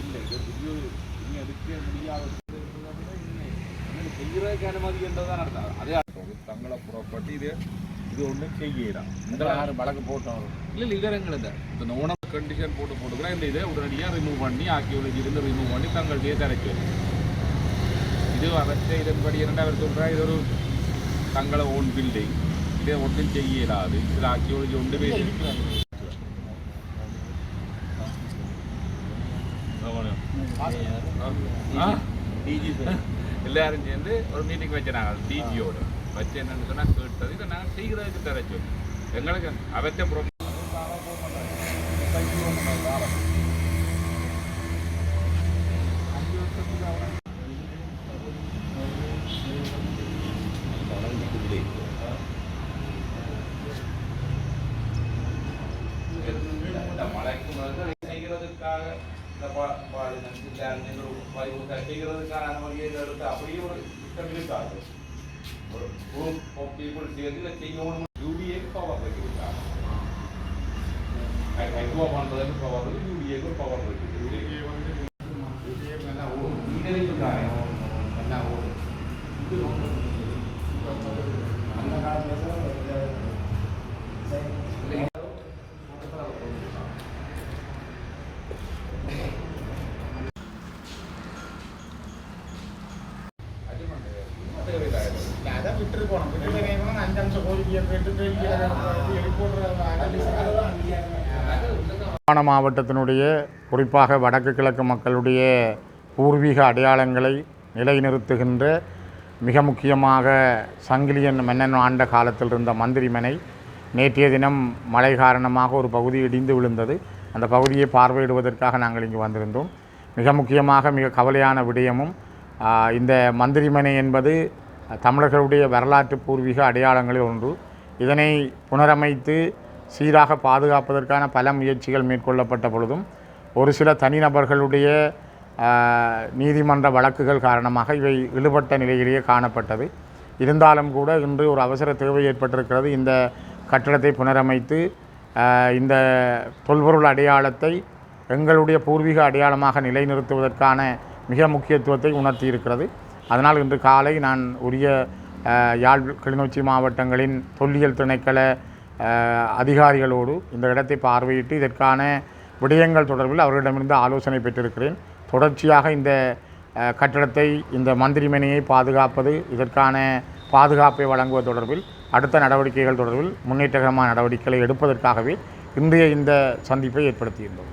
இல்லை இது புதிய இனி எடுக்க முடியாத செய்கிறதுக்கு அனுமதி என்றதான் நடத்தாது அதே தங்களை புறப்பட்டு இது இது ஒன்றும் செய்யலாம் இந்த யாரும் வழக்கு போட்டோம் இல்லை இல்லை இதரங்கள் இல்லை இந்த உணவு கண்டிஷன் போட்டு போட்டுக்கிறேன் இந்த இதை உடனடியாக ரிமூவ் பண்ணி ஆக்கியோலஜி இருந்து ரிமூவ் பண்ணி தங்களுடைய தரைக்கு இது அவற்றை இதன்படி இரண்டாவது சொல்கிறா இது ஒரு தங்களை ஓன் பில்டிங் இதை ஒன்றும் செய்ய இயலாது இதில் ஆக்கியோலஜி ஒன்றுமே எல்லாரும் சேர்ந்து ஒரு மீட்டிங் வச்சுனாங்க டிஜியோட வச்சு என்னன்னு சொன்னால் கேட்டது இதை நாங்கள் செய்கிறதுக்கு தர சொல்லி. எங்களுக்கு அவற்றை இந்த நீங்கள் வயது செய்கிறதுக்கான அனுமதியை எடுத்து அப்படியே ஒரு திட்டம் இருக்காது. ஒரு குரூப் ஆஃப் பீப்புள் சேர்ந்து செய்யணும் யூடிஏக்கு பவர் விட்டாங்க ஐக்குவா பண்ணுறதுக்கு பவர் இருக்கு யூடிஏக்கு பவர் இருக்கு. நல்லா ஓடும். நீங்களே இருக்காங்க நல்லா ஓடும். இது மாகாண மாவட்டத்தினுடைய குறிப்பாக வடக்கு கிழக்கு மக்களுடைய பூர்வீக அடையாளங்களை நிலைநிறுத்துகின்ற மிக முக்கியமாக சங்கிலியன் மன்னன் ஆண்ட காலத்தில் இருந்த மந்திரிமனை நேற்றைய தினம் மழை காரணமாக ஒரு பகுதி இடிந்து விழுந்தது. அந்த பகுதியை பார்வையிடுவதற்காக நாங்கள் இங்கு வந்திருந்தோம். மிக முக்கியமாக மிக கவலையான விடயமும் இந்த மந்திரிமனை என்பது தமிழர்களுடைய வரலாற்று பூர்வீக அடையாளங்களில் ஒன்று. இதனை புனரமைத்து சீராக பாதுகாப்பதற்கான பல முயற்சிகள் மேற்கொள்ளப்பட்ட பொழுதும் ஒரு சில தனிநபர்களுடைய நீதிமன்ற வழக்குகள் காரணமாக இவை இழுபட்ட நிலையிலேயே காணப்பட்டது. இருந்தாலும் கூட இன்று ஒரு அவசர தேவை ஏற்பட்டிருக்கிறது. இந்த கட்டடத்தை புனரமைத்து இந்த தொல்பொருள் அடையாளத்தை எங்களுடைய பூர்வீக அடையாளமாக நிலைநிறுத்துவதற்கான மிக முக்கியத்துவத்தை உணர்த்தியிருக்கிறது. அதனால் இன்று காலை நான் உரிய யாழ் கிளிநொச்சி மாவட்டங்களின் தொல்லியல் திணைக்கள அதிகாரிகளோடு இந்த இடத்தை பார்வையிட்டு இதற்கான விடயங்கள் தொடர்பில் அவர்களிடமிருந்து ஆலோசனை பெற்றிருக்கிறேன். தொடர்ச்சியாக இந்த கட்டடத்தை இந்த மந்திரிமனையை பாதுகாப்பது இதற்கான பாதுகாப்பை வழங்குவது தொடர்பில் அடுத்த நடவடிக்கைகள் தொடர்பில் முன்னேற்றகரமான நடவடிக்கைகளை எடுப்பதற்காகவே இன்றைய இந்த சந்திப்பை ஏற்படுத்தியிருந்தோம்.